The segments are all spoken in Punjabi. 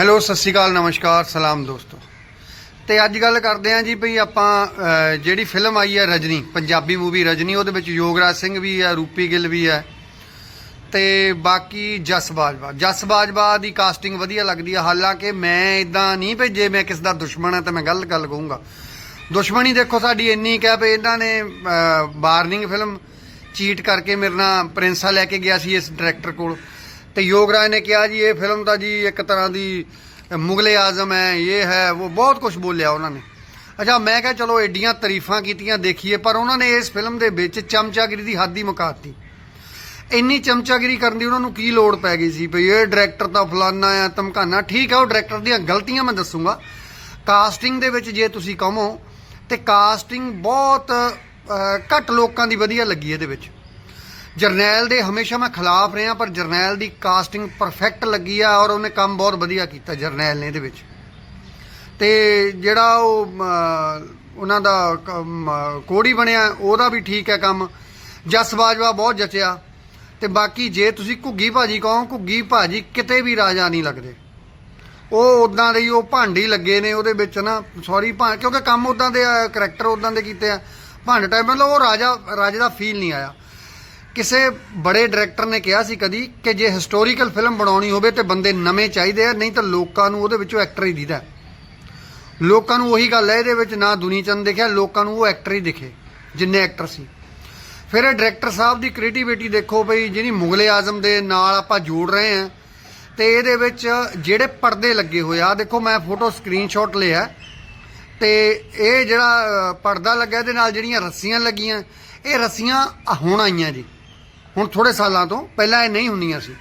ਹੈਲੋ, ਸਤਿ ਸ਼੍ਰੀ ਅਕਾਲ, ਨਮਸਕਾਰ, ਸਲਾਮ ਦੋਸਤੋ। ਤੇ ਅੱਜ ਗੱਲ ਕਰਦੇ ਆਂ ਜੀ ਭਈ ਆਪਾਂ ਜਿਹੜੀ ਫਿਲਮ ਆਈ ਹੈ ਰਜਨੀ, ਪੰਜਾਬੀ ਮੂਵੀ ਰਜਨੀ, ਉਹਦੇ ਵਿੱਚ ਯੋਗਰਾਜ ਸਿੰਘ ਵੀ ਹੈ ਰੂਪੀ ਗਿੱਲ ਵੀ ਹੈ ਤੇ ਬਾਕੀ ਜਸ ਬਾਜਵਾ। ਜਸ ਬਾਜਵਾ ਦੀ ਕਾਸਟਿੰਗ ਵਧੀਆ ਲੱਗਦੀ ਹੈ ਹਾਲਾਂਕਿ ਮੈਂ ਇਦਾਂ ਨਹੀਂ ਭੇਜੇ ਮੈਂ ਕਿਸ ਦਾ ਦੁਸ਼ਮਣ ਹਾਂ ਤਾਂ ਮੈਂ ਗਲਤ ਗੱਲ ਕਹੂੰਗਾ। ਦੁਸ਼ਮਣੀ ਦੇਖੋ ਸਾਡੀ ਇੰਨੀ ਕਹਿ ਭਈ ਇਹਨਾਂ ਨੇ ਵਾਰਨਿੰਗ ਫਿਲਮ ਚੀਟ ਕਰਕੇ ਮੇਰੇ ਨਾਲ ਪ੍ਰਿੰਸਾ ਲੈ ਕੇ ਗਿਆ ਸੀ ਇਸ ਡਾਇਰੈਕਟਰ ਕੋਲ। ਤੇ ਯੋਗਰਾਜ ਨੇ ਕਿਹਾ ਜੀ, ਇਹ ਫਿਲਮ ਤਾਂ ਜੀ ਇੱਕ ਤਰ੍ਹਾਂ ਦੀ ਮੁਗਲੇ ਆਜ਼ਮ ਹੈ, ਇਹ ਹੈ, ਉਹ ਬਹੁਤ ਕੁਝ ਬੋਲਿਆ ਉਹਨਾਂ ਨੇ। ਅੱਛਾ, ਮੈਂ ਕਿਹਾ ਚਲੋ ਐਡੀਆਂ ਤਾਰੀਫਾਂ ਕੀਤੀਆਂ ਦੇਖੀਏ, ਪਰ ਉਹਨਾਂ ਨੇ ਇਸ ਫਿਲਮ ਦੇ ਵਿੱਚ ਚਮਚਾਗਿਰੀ ਦੀ ਹੱਦ ਹੀ ਮੁਕਾਤੀ। ਇੰਨੀ ਚਮਚਾਗਿਰੀ ਕਰਨ ਦੀ ਉਹਨਾਂ ਨੂੰ ਕੀ ਲੋੜ ਪੈ ਗਈ ਸੀ ਭਈ ਇਹ ਡਾਇਰੈਕਟਰ ਤਾਂ ਫਲਾਨਾ ਆ, ਧਮਕਾਨਾ, ਠੀਕ ਹੈ ਉਹ ਡਾਇਰੈਕਟਰ ਦੀਆਂ ਗਲਤੀਆਂ ਮੈਂ ਦੱਸੂਗਾ। ਕਾਸਟਿੰਗ ਦੇ ਵਿੱਚ ਜੇ ਤੁਸੀਂ ਕਹੋ ਤੇ ਕਾਸਟਿੰਗ ਬਹੁਤ ਘੱਟ ਲੋਕਾਂ ਦੀ ਵਧੀਆ ਲੱਗੀ ਇਹਦੇ ਵਿੱਚ। ਜਰਨੈਲ ਦੇ ਹਮੇਸ਼ਾ ਮੈਂ ਖਿਲਾਫ ਰਿਹਾ ਪਰ ਜਰਨੈਲ ਦੀ ਕਾਸਟਿੰਗ ਪਰਫੈਕਟ ਲੱਗੀ ਆ ਔਰ ਉਹਨੇ ਕੰਮ ਬਹੁਤ ਵਧੀਆ ਕੀਤਾ ਜਰਨੈਲ ਨੇ ਇਹਦੇ ਵਿੱਚ। ਤੇ ਜਿਹੜਾ ਉਹ ਉਹਨਾਂ ਦਾ ਕੰਮ, ਕੋੜੀ ਬਣਿਆ ਉਹਦਾ ਵੀ ਠੀਕ ਹੈ ਕੰਮ। ਜਸ ਬਾਜਵਾ ਬਹੁਤ ਜਚਿਆ। ਤੇ ਬਾਕੀ ਜੇ ਤੁਸੀਂ ਘੁੱਗੀ ਭਾਜੀ ਕਹੋ ਘੁੱਗੀ ਭਾਜੀ ਕਿਤੇ ਵੀ ਰਾਜਾ ਨਹੀਂ ਲੱਗਦੇ। ਉਹ ਉਦਾਂ ਦੇ ਹੀ ਉਹ ਭਾਂਡੀ ਲੱਗੇ ਨੇ ਉਹਦੇ ਵਿੱਚ ਨਾ ਸੌਰੀ ਭਾਂ ਕਿਉਂਕਿ ਕੰਮ ਉਦਾਂ ਦੇ ਆ ਕਰੈਕਟਰ ਉਦਾਂ ਦੇ ਕੀਤੇ ਆ। ਭਾਂਡ ਟਾਈਪ ਮਤਲਬ ਉਹ ਰਾਜਾ ਰਾਜੇ ਦਾ ਫੀਲ ਨਹੀਂ ਆਇਆ। ਕਿਸੇ ਬੜੇ ਡਾਇਰੈਕਟਰ ਨੇ ਕਿਹਾ ਸੀ ਕਦੀ ਕਿ ਜੇ ਹਿਸਟੋਰੀਕਲ ਫਿਲਮ ਬਣਾਉਣੀ ਹੋਵੇ ਤੇ ਬੰਦੇ ਨਵੇਂ ਚਾਹੀਦੇ ਆ, ਨਹੀਂ ਤਾਂ ਲੋਕਾਂ ਨੂੰ ਉਹਦੇ ਵਿੱਚੋਂ ਐਕਟਰ ਹੀ ਦਿਖਦਾ ਲੋਕਾਂ ਨੂੰ ਉਹੀ ਗੱਲ ਹੈ, ਇਹਦੇ ਵਿੱਚ ਨਾ ਦੁਨੀ ਚੰਦ ਦਿਖਿਆ, ਲੋਕਾਂ ਨੂੰ ਉਹ ਐਕਟਰ ਹੀ ਦਿਖੇ, ਜਿੰਨੇ ਐਕਟਰ ਸੀ। ਫਿਰ ਇਹ ਡਾਇਰੈਕਟਰ ਸਾਹਿਬ ਦੀ ਕ੍ਰੀਏਟੀਵਿਟੀ ਦੇਖੋ ਬਈ ਜਿਹੜੀ ਮੁਗਲੇ ਆਜ਼ਮ ਦੇ ਨਾਲ ਆਪਾਂ ਜੋੜ ਰਹੇ ਆ ਤੇ ਇਹਦੇ ਵਿੱਚ ਜਿਹੜੇ ਪਰਦੇ ਲੱਗੇ ਹੋਏ ਆ ਦੇਖੋ ਮੈਂ ਫੋਟੋ ਸਕਰੀਨਸ਼ਾਟ ਲਿਆ, ਤੇ ਇਹ ਜਿਹੜਾ ਪਰਦਾ ਲੱਗਾ ਇਹਦੇ ਨਾਲ ਜਿਹੜੀਆਂ ਰੱਸੀਆਂ ਲੱਗੀਆਂ, ਇਹ ਰੱਸੀਆਂ ਹੁਣ ਆਈਆਂ ਜੀ। ਹੁਣ ਥੋੜੇ ਸਾਲਾਂ ਤੋਂ ਪਹਿਲਾਂ ਇਹ ਨਹੀਂ ਹੁੰਦੀਆਂ ਸੀ।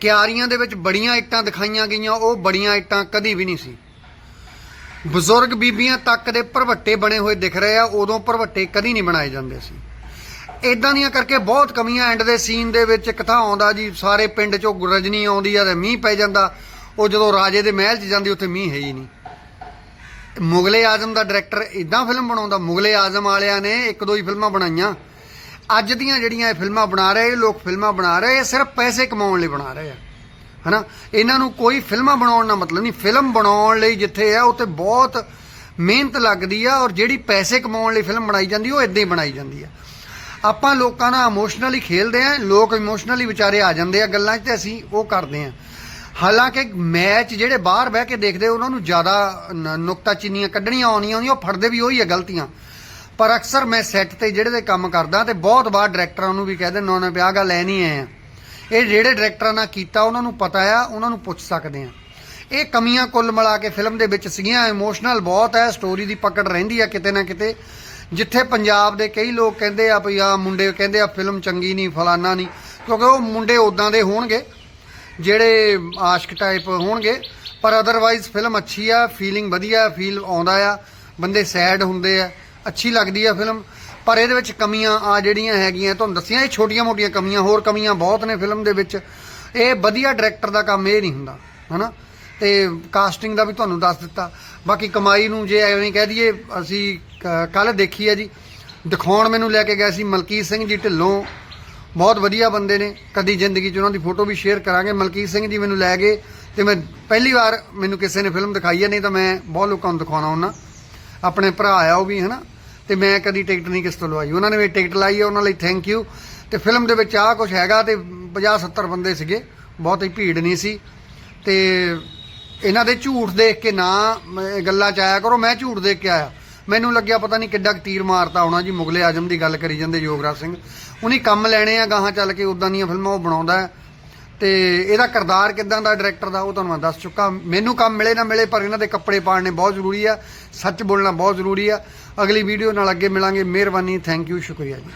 ਕਿਆਰੀਆਂ ਦੇ ਵਿੱਚ ਬੜੀਆਂ ਇੱਟਾਂ ਦਿਖਾਈਆਂ ਗਈਆਂ, ਉਹ ਬੜੀਆਂ ਇੱਟਾਂ ਕਦੀ ਵੀ ਨਹੀਂ ਸੀ। ਬਜ਼ੁਰਗ ਬੀਬੀਆਂ ਤੱਕ ਦੇ ਭਰਵੱਟੇ ਬਣੇ ਹੋਏ ਦਿਖ ਰਹੇ ਆ, ਉਦੋਂ ਭਰਵੱਟੇ ਕਦੀ ਨਹੀਂ ਬਣਾਏ ਜਾਂਦੇ ਸੀ। ਇਦਾਂ ਦੀਆਂ ਕਰਕੇ ਬਹੁਤ ਕਮੀਆਂ ਐਂਡ ਦੇ ਸੀਨ ਦੇ ਵਿੱਚ ਕਥਾ ਆਉਂਦਾ ਜੀ, ਸਾਰੇ ਪਿੰਡ ਚੋਂ ਰਜਨੀ ਆਉਂਦੀ ਆ ਤੇ ਮੀਂਹ ਪੈ ਜਾਂਦਾ, ਉਹ ਜਦੋਂ ਰਾਜੇ ਦੇ ਮਹਿਲ 'ਚ ਜਾਂਦੀ, ਉੱਥੇ ਮੀਂਹ ਹੈ ਹੀ ਨਹੀਂ। ਮੁਗਲੇ ਆਜ਼ਮ ਦਾ ਡਾਇਰੈਕਟਰ ਇਦਾਂ ਫਿਲਮ ਬਣਾਉਂਦਾ, ਮੁਗਲੇ ਆਜ਼ਮ ਵਾਲਿਆਂ ਨੇ ਇੱਕ ਦੋ ਹੀ ਫਿਲਮਾਂ ਬਣਾਈਆਂ। ਅੱਜ ਦੀਆਂ ਜਿਹੜੀਆਂ ਇਹ ਫਿਲਮਾਂ ਬਣਾ ਰਹੇ, ਇਹ ਲੋਕ ਫਿਲਮਾਂ ਬਣਾ ਰਹੇ, ਇਹ ਸਿਰਫ ਪੈਸੇ ਕਮਾਉਣ ਲਈ ਬਣਾ ਰਹੇ ਆ। ਹਨਾ? ਇਹਨਾਂ ਨੂੰ ਕੋਈ ਫਿਲਮਾਂ ਬਣਾਉਣ ਦਾ ਮਤਲਬ ਨਹੀਂ। ਫਿਲਮ ਬਣਾਉਣ ਲਈ ਜਿੱਥੇ ਆ, ਉੱਥੇ ਬਹੁਤ ਮਿਹਨਤ ਲੱਗਦੀ ਆ ਔਰ ਜਿਹੜੀ ਪੈਸੇ ਕਮਾਉਣ ਲਈ ਫਿਲਮ ਬਣਾਈ ਜਾਂਦੀ, ਉਹ ਇਦਾਂ ਹੀ ਬਣਾਈ ਜਾਂਦੀ ਆ। ਆਪਾਂ ਲੋਕਾਂ ਨਾਲ ਇਮੋਸ਼ਨਲੀ ਖੇਲਦੇ ਆ, ਲੋਕ ਇਮੋਸ਼ਨਲੀ ਵਿਚਾਰੇ ਆ ਜਾਂਦੇ ਆ ਗੱਲਾਂ 'ਚ ਤੇ ਅਸੀਂ ਉਹ ਕਰਦੇ ਆ। ਹਾਲਾਂਕਿ ਮੈਚ ਜਿਹੜੇ ਬਾਹਰ ਬਹਿ ਕੇ ਦੇਖਦੇ ਉਹਨਾਂ ਨੂੰ ਜ਼ਿਆਦਾ ਨ- ਨੁਕਤਾ ਚੀਨੀਆਂ ਕੱਢਣੀਆਂ ਆਉਣੀਆਂ ਆਉਂਦੀਆਂ, ਉਹ ਫੜਦੇ ਵੀ ਉਹੀ ਆ ਗਲਤੀਆਂ। ਪਰ ਅਕਸਰ ਮੈਂ ਸੈੱਟ ਤੇ ਜਿਹੜੇ ਦੇ ਕੰਮ ਕਰਦਾ ਤੇ ਬਹੁਤ ਵਾਰ ਡਾਇਰੈਕਟਰਾਂ ਨੂੰ ਵੀ ਕਹਿ ਦਿੰਦਾ ਉਹਨਾਂ ਵਿਆਹ ਗੱਲ ਐ ਨਹੀਂ ਐ। ਇਹ ਜਿਹੜੇ ਡਾਇਰੈਕਟਰਾਂ ਨਾਲ ਕੀਤਾ, ਉਹਨਾਂ ਨੂੰ ਪਤਾ ਆ, ਉਹਨਾਂ ਨੂੰ ਪੁੱਛ ਸਕਦੇ ਆ। ਇਹ ਕਮੀਆਂ ਕੁੱਲ ਮਿਲਾ ਕੇ ਫਿਲਮ ਦੇ ਵਿੱਚ ਸੀਗੀਆਂ ਇਮੋਸ਼ਨਲ ਬਹੁਤ ਹੈ ਸਟੋਰੀ ਦੀ ਪਕੜ ਰਹਿੰਦੀ ਆ ਕਿਤੇ ਨਾ ਕਿਤੇ। ਜਿੱਥੇ ਪੰਜਾਬ ਦੇ ਕਈ ਲੋਕ ਕਹਿੰਦੇ ਆ ਵੀ ਆ ਮੁੰਡੇ ਕਹਿੰਦੇ ਆ ਫਿਲਮ ਚੰਗੀ ਨਹੀਂ, ਫਲਾਨਾ ਨਹੀਂ। ਕਿਉਂਕਿ ਉਹ ਮੁੰਡੇ ਉਦਾਂ ਦੇ ਹੋਣਗੇ, ਜਿਹੜੇ ਆਸ਼ਕ ਟਾਈਪ ਹੋਣਗੇ। ਪਰ ਅਦਰਵਾਈਜ਼ ਫਿਲਮ ਅੱਛੀ ਆ ਫੀਲਿੰਗ ਵਧੀਆ ਫੀਲ ਆਉਂਦਾ ਆ। ਬੰਦੇ ਸੈਡ ਹੁੰਦੇ ਆ। ਅੱਛੀ ਲੱਗਦੀ ਆ ਫਿਲਮ, ਪਰ ਇਹਦੇ ਵਿੱਚ ਕਮੀਆਂ ਆ ਜਿਹੜੀਆਂ ਹੈਗੀਆਂ, ਤੁਹਾਨੂੰ ਦੱਸੀਆਂ, ਇਹ ਛੋਟੀਆਂ-ਮੋਟੀਆਂ ਕਮੀਆਂ, ਹੋਰ ਕਮੀਆਂ ਬਹੁਤ ਨੇ ਫਿਲਮ ਦੇ ਵਿੱਚ। ਇਹ ਵਧੀਆ ਡਾਇਰੈਕਟਰ ਦਾ ਕੰਮ ਇਹ ਨਹੀਂ ਹੁੰਦਾ, ਹਨਾ? ਤੇ ਕਾਸਟਿੰਗ ਦਾ ਵੀ ਤੁਹਾਨੂੰ ਦੱਸ ਦਿੱਤਾ। ਬਾਕੀ ਕਮਾਈ ਨੂੰ ਜੇ ਐਵੇਂ ਕਹਿ ਦਈਏ, ਅਸੀਂ ਕੱਲ ਦੇਖੀ ਆ ਜੀ। ਦਿਖਾਉਣ ਮੈਨੂੰ ਲੈ ਕੇ ਗਏ ਸੀ ਮਲਕੀਤ ਸਿੰਘ ਜੀ ਢਿੱਲੋਂ। ਬਹੁਤ ਵਧੀਆ ਬੰਦੇ ਨੇ। ਕਦੀ ਜ਼ਿੰਦਗੀ 'ਚ ਉਹਨਾਂ ਦੀ ਫੋਟੋ ਵੀ ਸ਼ੇਅਰ ਕਰਾਂਗੇ। ਮਲਕੀਤ ਸਿੰਘ ਜੀ ਮੈਨੂੰ ਲੈ ਗਏ ਤੇ ਮੈਂ ਪਹਿਲੀ ਵਾਰ ਮੈਨੂੰ ਕਿਸੇ ਨੇ ਫਿਲਮ ਦਿਖਾਈ ਹੈ ਨਹੀਂ ਤਾਂ ਮੈਂ ਬਹੁਤ ਲੋਕਾਂ ਨੂੰ ਦਿਖਾਉਣਾ ਹੁੰਦਾ। ਆਪਣੇ ਭਰਾ ਆ ਉਹ ਵੀ, ਹਨਾ? ਤੇ ਮੈਂ ਕਦੀ ਟਿਕਟ ਨਹੀਂ ਕਿਸ ਤੋਂ ਲਵਾਈ। ਉਹਨਾਂ ਨੇ ਮੇਰੀ ਟਿਕਟ ਲਾਈ ਹੈ ਉਹਨਾਂ ਲਈ ਥੈਂਕ ਯੂ ਤੇ ਫਿਲਮ ਦੇ ਵਿੱਚ ਆਹ ਕੁਝ ਹੈਗਾ ਤੇ 50 70 ਬੰਦੇ ਸੀਗੇ। ਬਹੁਤੀ ਭੀੜ ਨਹੀਂ ਸੀ। ਤੇ ਇਹਨਾਂ ਦੇ ਝੂਠ ਦੇਖ ਕੇ ਨਾ ਗੱਲਾਂ ਚ ਆਇਆ ਕਰੋ, ਮੈਂ ਝੂਠ ਦੇਖ ਕੇ ਆਇਆ। ਮੈਨੂੰ ਲੱਗਿਆ ਪਤਾ ਨਹੀਂ ਕਿੱਡਾ ਕੁ ਤੀਰ ਮਾਰਤਾ ਹੋਣਾ ਜੀ। ਮੁਗਲੇ ਆਜਮ ਦੀ ਗੱਲ ਕਰੀ ਜਾਂਦੇ ਯੋਗਰਾਜ ਸਿੰਘ। ਉਹਨੇ ਕੰਮ ਲੈਣੇ ਆ, ਗਾਹਾਂ ਚੱਲ ਕੇ ਉਦਾਂ ਦੀਆਂ ਫਿਲਮਾਂ ਉਹ ਬਣਾਉਂਦਾ ਹੈ। ਤੇ ਇਹਦਾ ਕਿਰਦਾਰ ਕਿਦਾਂ ਦਾ ਡਾਇਰੈਕਟਰ ਦਾ ਉਹ ਤੁਹਾਨੂੰ ਮੈਂ ਦੱਸ ਚੁੱਕਾ। ਮੈਨੂੰ ਕੰਮ ਮਿਲੇ ਨਾ ਮਿਲੇ, ਪਰ ਇਹਨਾਂ ਦੇ ਕੱਪੜੇ ਪਾੜਨੇ ਬਹੁਤ ਜ਼ਰੂਰੀ ਆ। ਸੱਚ ਬੋਲਣਾ ਬਹੁਤ ਜ਼ਰੂਰੀ ਆ। ਅਗਲੀ ਵੀਡੀਓ ਨਾਲ ਅੱਗੇ ਮਿਲਾਂਗੇ। ਮਿਹਰਬਾਨੀ ਥੈਂਕ ਯੂ ਸ਼ੁਕਰੀਆ ਜੀ।